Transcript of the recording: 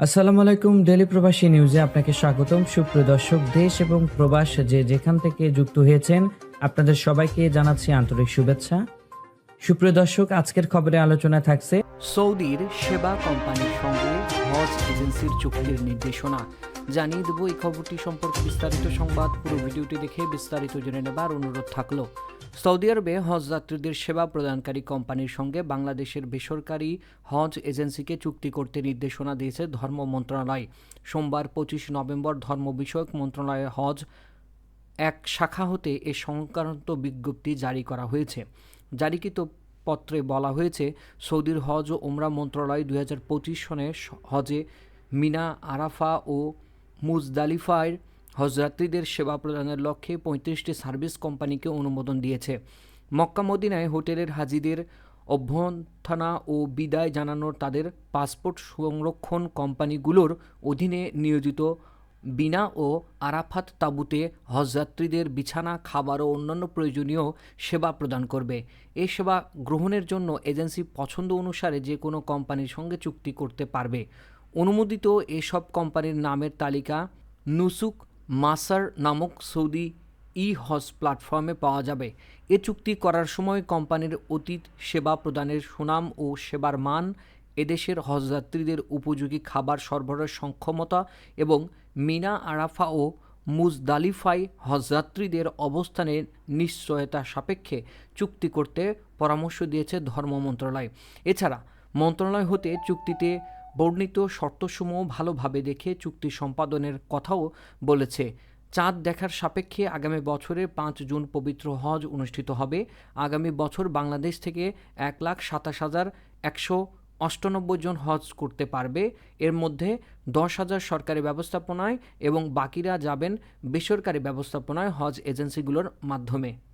আসসালামু আলাইকুম ডেলি প্রবাসী নিউজে আপনাকে স্বাগতম। সুপ্রিয় দর্শক, দেশ এবং প্রবাস যে যেখান থেকে যুক্ত হয়েছেন, আপনাদের সবাইকে জানাচ্ছি আন্তরিক শুভেচ্ছা। সুপ্রিয় দর্শক, আজকের খবরে আলোচনা থাকছে সৌদির সেবা কোম্পানির সঙ্গে হজ এজেন্সির চুক্তির নির্দেশনা। জানিয়ে দেব, এই খবরটি সম্পর্কে বিস্তারিত সংবাদ। পুরো ভিডিওটি দেখে বিস্তারিত জেনে নেবার অনুরোধ থাকল। সৌদি আরবে হজ যাত্রীদের সেবা প্রদানকারী কোম্পানির সঙ্গে বাংলাদেশের বেসরকারি হজ এজেন্সিকে চুক্তি করতে নির্দেশনা দিয়েছে ধর্ম মন্ত্রণালয়। সোমবার পঁচিশ নভেম্বর ধর্ম বিষয়ক মন্ত্রণালয়ের হজ এক শাখা হতে এ সংক্রান্ত বিজ্ঞপ্তি জারি করা হয়েছে। জারিকৃত পত্রে বলা হয়েছে, সৌদির হজ ও ওমরা মন্ত্রণালয় দুই হাজার পঁচিশ সনে হজে মিনা, আরাফা ও মুজদালিফায় হজযাত্রীদের সেবা প্রদানের লক্ষ্যে পঁয়ত্রিশটি সার্ভিস কোম্পানিকে অনুমোদন দিয়েছে। মক্কা মদিনায় হোটেলের হাজিদের অভ্যর্থনা ও বিদায় জানানোর তাদের পাসপোর্ট সংরক্ষণ কোম্পানিগুলোর অধীনে নিয়োজিত বিনা ও আরাফাত তাঁবুতে হজযাত্রীদের বিছানা, খাবার ও অন্যান্য প্রয়োজনীয় সেবা প্রদান করবে। এ সেবা গ্রহণের জন্য এজেন্সি পছন্দ অনুসারে যে কোনো কোম্পানির সঙ্গে চুক্তি করতে পারবে। অনুমোদিত এসব কোম্পানির নামের তালিকা নুসুক মাসার নামক সৌদি ই হজ প্ল্যাটফর্মে পাওয়া যাবে। এ চুক্তি করার সময় কোম্পানির অতীত সেবা প্রদানের সুনাম ও সেবার মান, এদেশের হজযাত্রীদের উপযোগী খাবার সরবরাহের সক্ষমতা এবং মিনা আরাফা ও মুজদালিফাই হজযাত্রীদের অবস্থানের নিশ্চয়তা সাপেক্ষে চুক্তি করতে পরামর্শ দিয়েছে ধর্ম মন্ত্রণালয়। এছাড়া মন্ত্রণালয় হতে চুক্তিতে বর্ণিত শর্তসমূহ ভালোভাবে দেখে চুক্তি সম্পাদনের কথাও বলেছে। চাঁদ দেখার সাপেক্ষে আগামী বছরের পাঁচ জুন পবিত্র হজ অনুষ্ঠিত হবে। আগামী বছর বাংলাদেশ থেকে এক লাখ সাতাশ হাজার একশো অষ্টানব্বই জন হজ করতে পারবে। এর মধ্যে দশ হাজার সরকারি ব্যবস্থাপনায় এবং বাকিরা যাবেন বেসরকারি ব্যবস্থাপনায় হজ এজেন্সিগুলোর মাধ্যমে।